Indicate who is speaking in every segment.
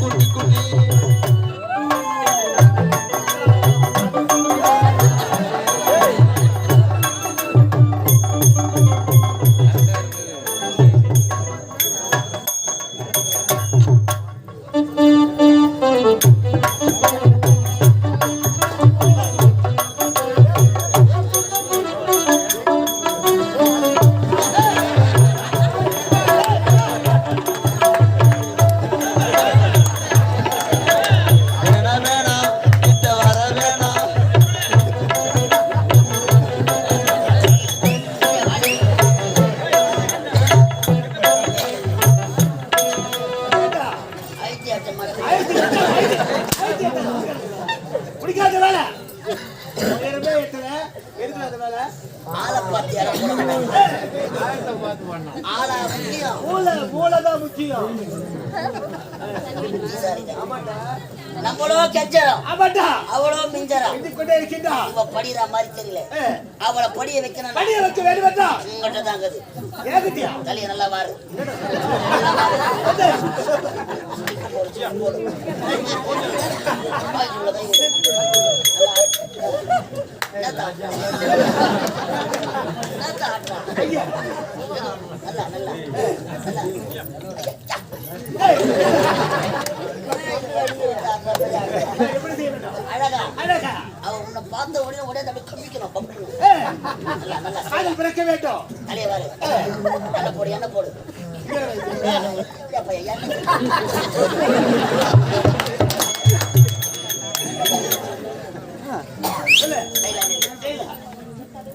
Speaker 1: குட்டி குட்டி
Speaker 2: படிக்கிற மாதிரி தெரியல அவளை படிய வைக்கணும்
Speaker 3: படிய வைக்க
Speaker 2: தாங்குது
Speaker 3: ஏகட்டியா
Speaker 2: தலைய நல்லா வாரு. நல்லா நல்லா நல்லா அழகா
Speaker 3: அழகா
Speaker 2: உன்னை பார்த்த உடனே உடனே அப்படியே கம்பிக்கணும் நல்லா
Speaker 3: காதல் பிறக்க வேண்டும்.
Speaker 2: தலைய வாரு போடு போடு.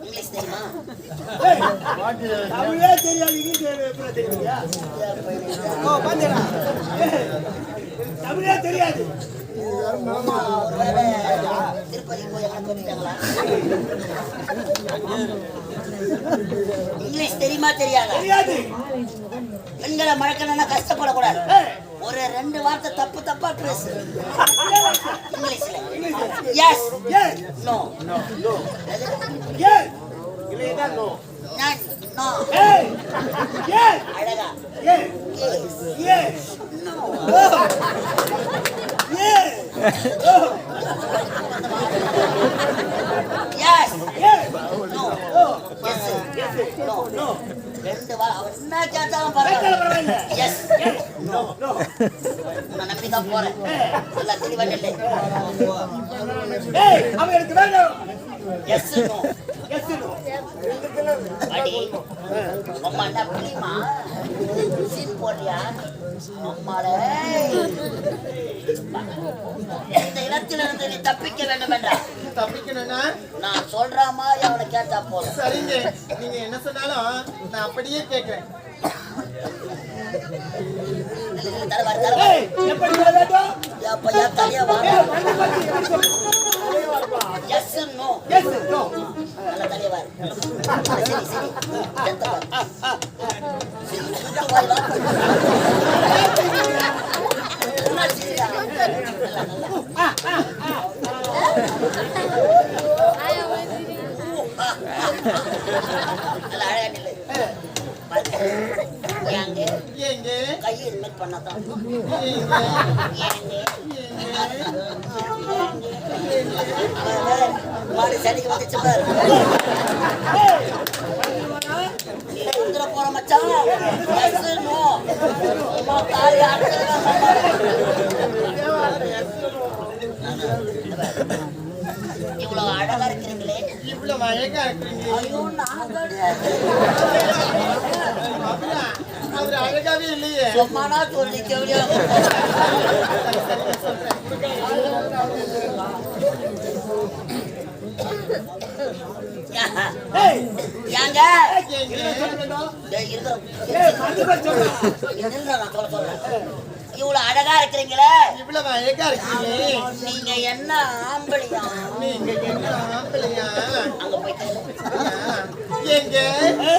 Speaker 2: இங்கிலீஷ் தெரியுமா?
Speaker 3: தமிழே தெரியாது இங்கிலீஷ் தெரியுமா? தமிழே தெரியாது.
Speaker 2: திருப்பதி போய் இங்கிலீஷ் தெரியுமா தெரியாதா? பெண்களை மழக்கணும்னா கஷ்டப்படக்கூடாது. ஒரு ரெண்டு வார்த்தை தப்பு தப்பா பேசு. இங்கிலீஷ்ல. Yes no. நோ அழகா. No no
Speaker 3: yes,
Speaker 2: no. ரெண்டு வா அவன் என்ன கேட்டாலும் பரவாயில்ல. Yes
Speaker 3: No, no.
Speaker 2: உன்னை நம்பி தான் போறேன் நல்லா தெளிவா இல்லை
Speaker 3: அவன் எனக்கு வேணும்.
Speaker 2: Yes
Speaker 3: no.
Speaker 2: அடி அம்மா என்ன புரியுமா சீன் போடுறியா இந்த இடத்திலிருந்து நீ தப்பிக்க வேண்டும்
Speaker 4: தப்பிக்கணும்னா
Speaker 2: நான் சொல்ற மாதிரி அவனை கேட்டா போதும்
Speaker 4: சரிங்க நீங்க என்ன சொன்னாலும் நான் அப்படியே கேட்கிறேன்
Speaker 2: தரவாரு தரவாரு
Speaker 3: ஏய், எப்படி சொல்ல வேண்டும்?
Speaker 2: எப்ப என் தலையா வா
Speaker 3: ஏய், வந்து வந்து எனக்கு சொல்லு.
Speaker 2: Yes no
Speaker 3: Yes, no.
Speaker 2: நல்ல தலையா வாரு சரி சரி ஜென்த வாரு சரி, சுத்து வாய் வா. என்ன சரியா? நல்லா, நல்லா. நல்லா அழகா நில்லு. பாரு. ஏங்க
Speaker 4: ஏங்க
Speaker 2: கையை இது மாதிரி பண்ணாதான்
Speaker 4: ஏங்க
Speaker 2: ஏங்க அவன் வேற மாடு சனிக்கு வந்துச்சு பாரு நீ வந்துட போற மச்சான் தாலி இவ்வளவு அழகா இருக்கிறீங்களே.
Speaker 4: இவ்வளவு அழகா இருக்கீங்க
Speaker 2: ஐயோ நான்
Speaker 4: அழகாவே இல்லையே.
Speaker 2: சும்மானா சொல்லி கேவலியா ஏங்க?
Speaker 3: போய்.
Speaker 2: இவ்வளவு அழகா இருக்கிறீங்களே.
Speaker 4: இவ்வளவு அழகா இருக்கீங்க
Speaker 2: நீங்க என்ன ஆம்பளையா?
Speaker 4: நீங்க என்ன ஆம்பளையா?
Speaker 2: அங்க
Speaker 4: இவ்வளவு அழகா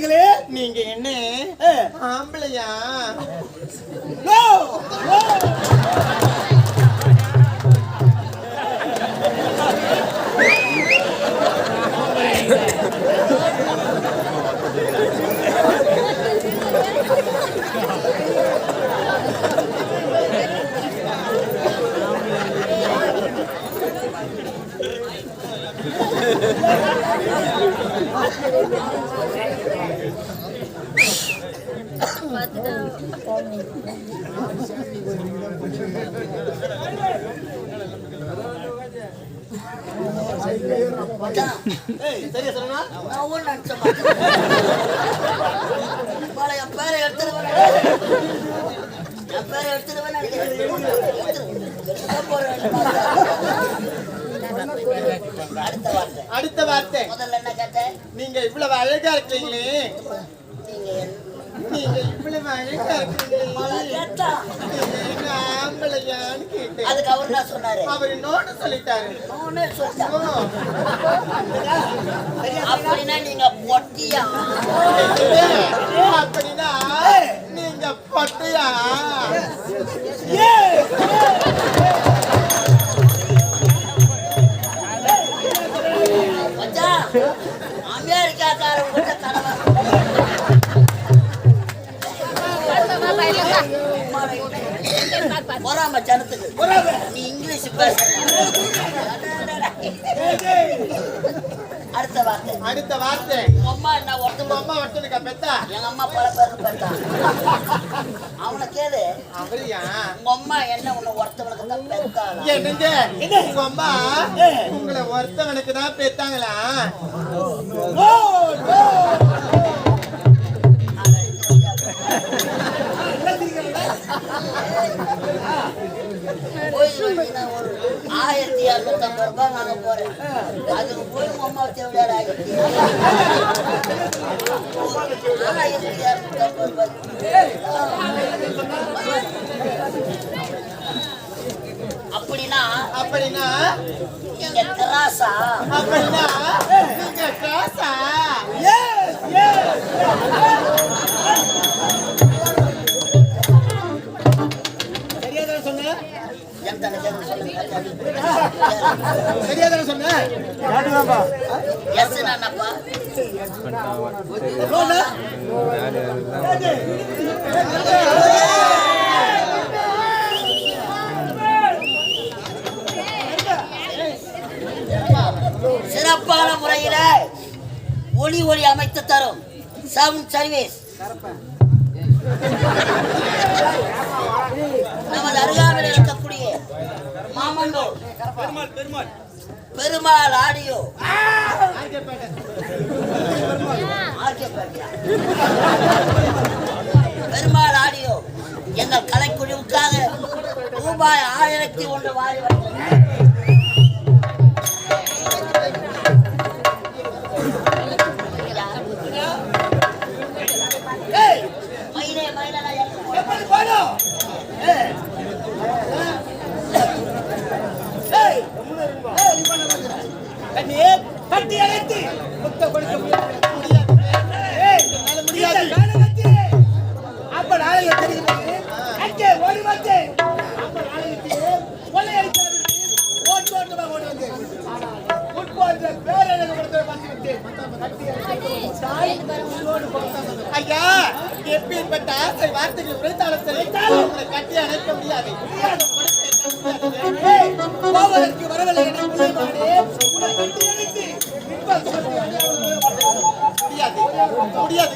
Speaker 3: சொல்றீங்களே
Speaker 4: நீங்க என்ன? ஆம்பளையா? சரியா
Speaker 2: என் பேரை எடுத்துருவேன் நினைக்கிறேன். அடுத்த வார்த்தை முதல்ல என்ன கேட்டேன்
Speaker 4: நீங்க இவ்வளவு அழகா இருக்கீங்களே
Speaker 2: நீங்க அதுக்கு அவர் தான் சொன்னாரு.
Speaker 4: அவர் நோட்டு சொல்லிட்டாரு
Speaker 2: அப்படின்னா நீங்க பொட்டியா?
Speaker 4: அப்படின்னா நீங்க பொட்டையா
Speaker 2: அமெரிக்காக்காரங்க கிட்ட பொறாம ஜனத்துக்கு. நீ இங்கிலீஷ் பேச அடுத்த வார்த்தை.
Speaker 4: அடுத்த வார்த்தை.
Speaker 2: உங்க அம்மா என்ன ஒருத்தவங்க
Speaker 4: அம்மா ஒருத்தனுக்கா பெத்தா?
Speaker 2: எங்க அம்மா பல பேர் பெற்றான் அவனை கேளு.
Speaker 4: அவரியா
Speaker 2: உங்க அம்மா என்ன உன்னை ஒருத்தவனுக்கு தான் பெற்றாளா
Speaker 4: என்னங்க உங்க அம்மா உங்களை ஒருத்தவனுக்கு தான் பெத்தாங்களா?
Speaker 2: ஆயிரத்தி இரநூத்தி ஐம்பது ரூபாய் வாங்க போறேன். அதுக்கு போய் அம்மா தேவையான ஆயிரத்தி ஆயிரத்தி இரநூத்தி ஐம்பது ரூபாய். அப்படின்னா
Speaker 4: அப்படின்னா
Speaker 2: நீங்க திராசா?
Speaker 4: அப்படின்னா நீங்க காசா
Speaker 2: சிறப்பான முறையில ஒளி ஒளி அமைத்து தரும் சவுண்ட் சர்வீஸ். நமது அருகாமையில் மாமண்டூர் பெருமாள் ஆடியோ. பெருமாள் ஆடியோ. எங்கள் கலைக்குழுவுக்காக ரூபாய் ஆயிரத்தி ஒன்று வாரி
Speaker 4: ஐயா எப்பேற்பட்ட ஆசை வார்த்தைகள் உரைத்தாலும் சரி உங்களை கட்டி அணைக்க முடியாது.
Speaker 3: ஏய், போவதற்கு வரவில்லை என
Speaker 4: முடியாது. முடியாது முடியாது.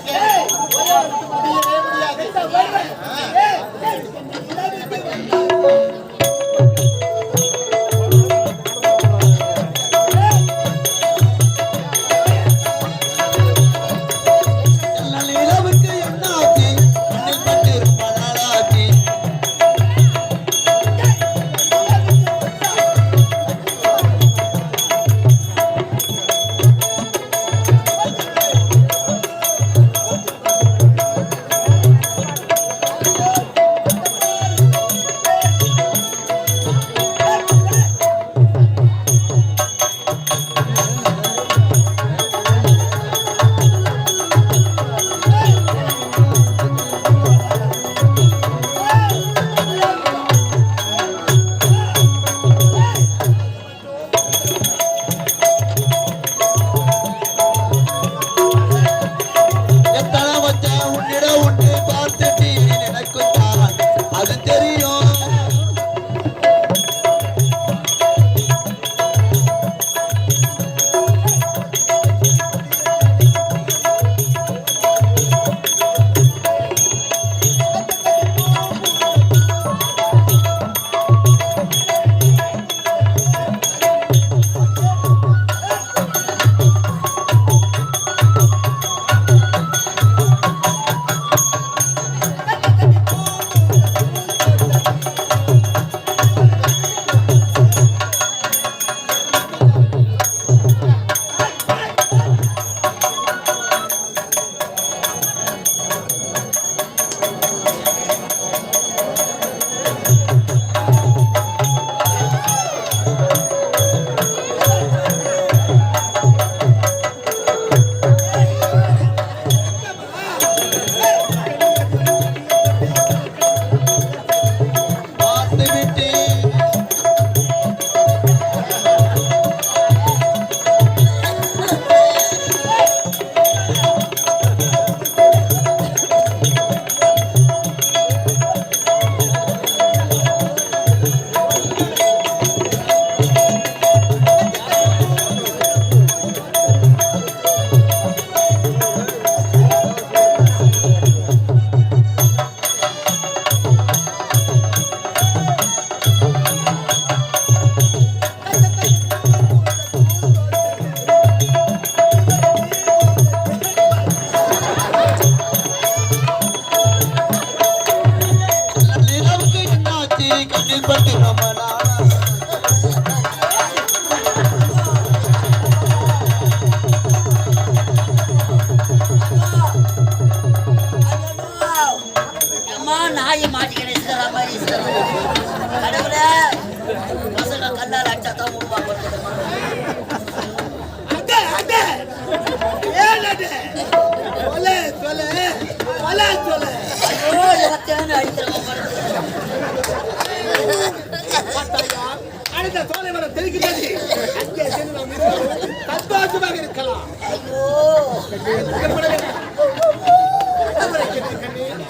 Speaker 3: சென்று நாம் இருவரும் சந்தோஷமாக இருக்கலாம்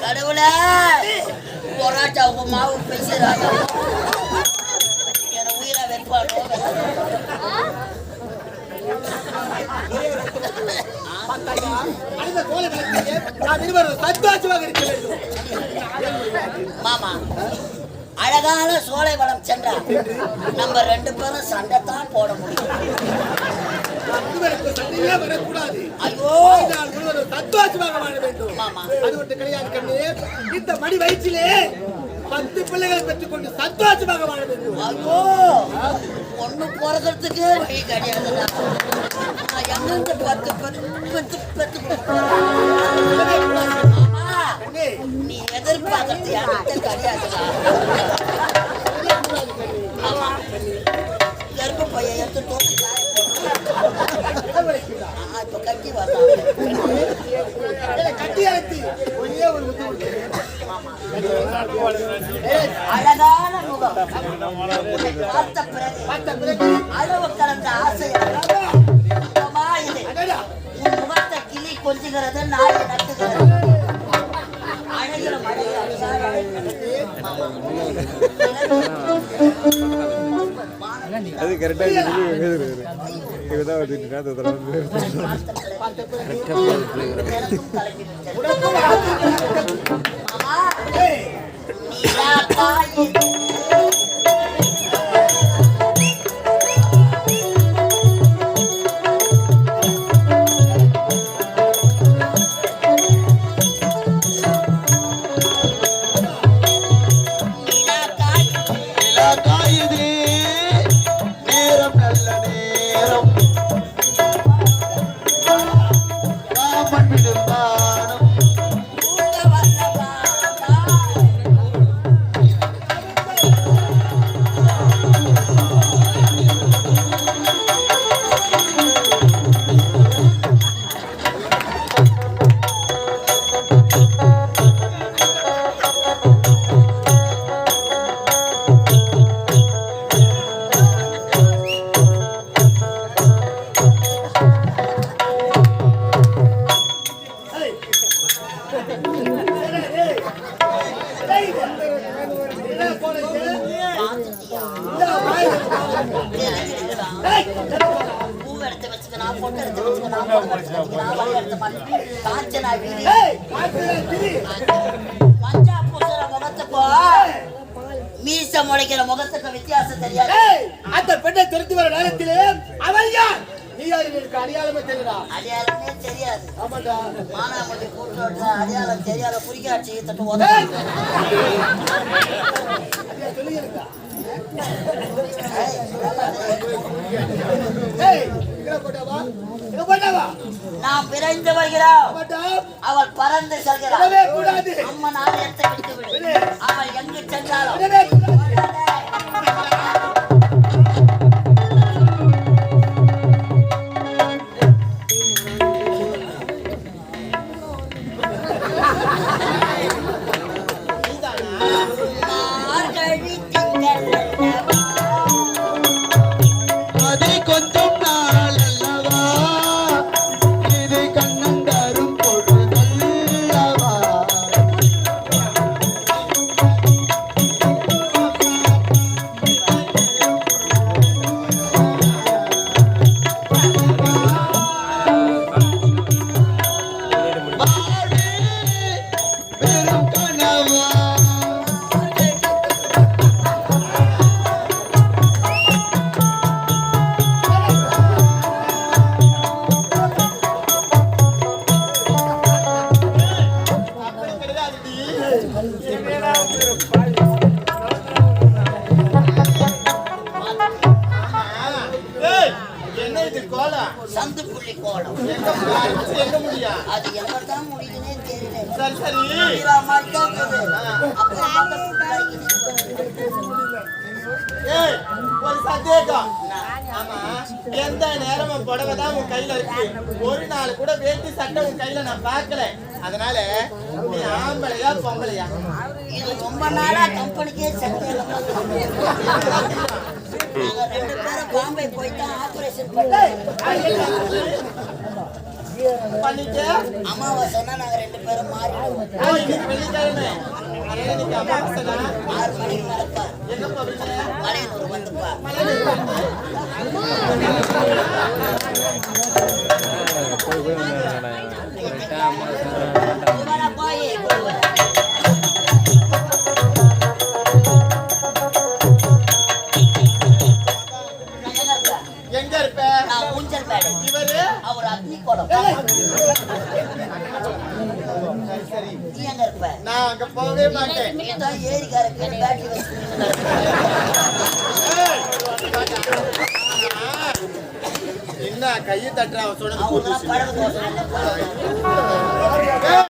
Speaker 3: கடவுளே கேட்டு
Speaker 2: மாவு பேசுறாங்க என் உயிரை வெப்பானோ
Speaker 3: பார்த்தாயா? அடுத்த இருக்க
Speaker 2: மாமா அழகான சோலை வளம் சென்றார். நம்ம ரெண்டு பேரும் சண்டை தான் போட முடியும்.
Speaker 3: இருவருக்கும் சண்டையே வரக்கூடாது.
Speaker 2: ஐயோ.
Speaker 3: சந்தோஷமாக வாழ வேண்டும். அது மட்டும் கிடையாது கண்ணு. இந்த மணி வயிற்றிலே பத்து பிள்ளைகளை பெற்றுக்கொண்டு சந்தோஷமாக வாழ வேண்டும்.
Speaker 2: ஐயோ. ஒண்ணு பிறக்கிறதுக்கு வழி கிடையாதுடா. நான் எங்கிருந்து பத்து பத்து பத்து பத்து நீ எதிர்பார்க்கறது என்கிட்ட கிடையாதுடா. ஆமா. கர்ப்ப பையன் எடுத்து தோட்டி கட்டி வரலாம்
Speaker 3: ஏய், கட்டி அழைத்து ஒரே ஒரு முத்து
Speaker 2: அழகான முகம் பார்த்த பிறகு
Speaker 3: பார்த்த பிறகு
Speaker 2: அளவு கலந்த ஆசை உன் முகத்தை கிளி கொஞ்சுகிறது நட்டுகிறது அழகிற மழை
Speaker 5: அது கரெக்டாக இதுதான் வந்துட்டு
Speaker 3: பார்த்த பிறகு யார்? நீ யார்? எனக்கு அடையாளமே
Speaker 2: தெரியாது?
Speaker 3: ஆமாடா
Speaker 2: மானாமட்டி கூட்டு அடையாளம் தெரியாத குறிக்காட்சி தட்டு. உதவி
Speaker 3: சொல்லியிருக்கா
Speaker 2: நாம் விரைந்து வருகிறோம். அவள் பறந்து செல்கிறாள். அம்மன் ஆலயத்தை விட்டு விடு. அவள் எங்கு சென்றாலும்.
Speaker 4: ஒரு சந்தேகம். ஆமா. எந்த நேரமும் புடவை தான் உன் கையில இருக்கு. ஒரு நாள் கூட வேட்டி சட்டை உன் கையில நான் பார்க்கல. அதனால நீ ஆம்பளையா பொம்பளையா?
Speaker 2: இது ரொம்ப நாளா கம்பெனிக்கே நாங்க ரெண்டு பேரும் பாம்பே போய் தான் ஆபரேஷன் பண்ணோம்
Speaker 4: பண்ணிட்டு?
Speaker 2: அமாவாசைனா நாங்க ரெண்டு பேரும் மாறிடுவோம். ஆறு மணிக்கு நடப்பா
Speaker 4: எங்க போவீங்க
Speaker 2: மலையனூர் வந்துப்பா
Speaker 4: எங்க இருப்ப
Speaker 2: நான் ஊஞ்சல் மேடை
Speaker 4: இவரு
Speaker 2: அவர் அக்னி கோலம் நீ எங்க இருப்ப
Speaker 4: நான் அங்க போகவே மாட்டேன்
Speaker 2: நீ தான் வச்சு
Speaker 4: என்ன கையை தட்டுற அவன் சொன்னது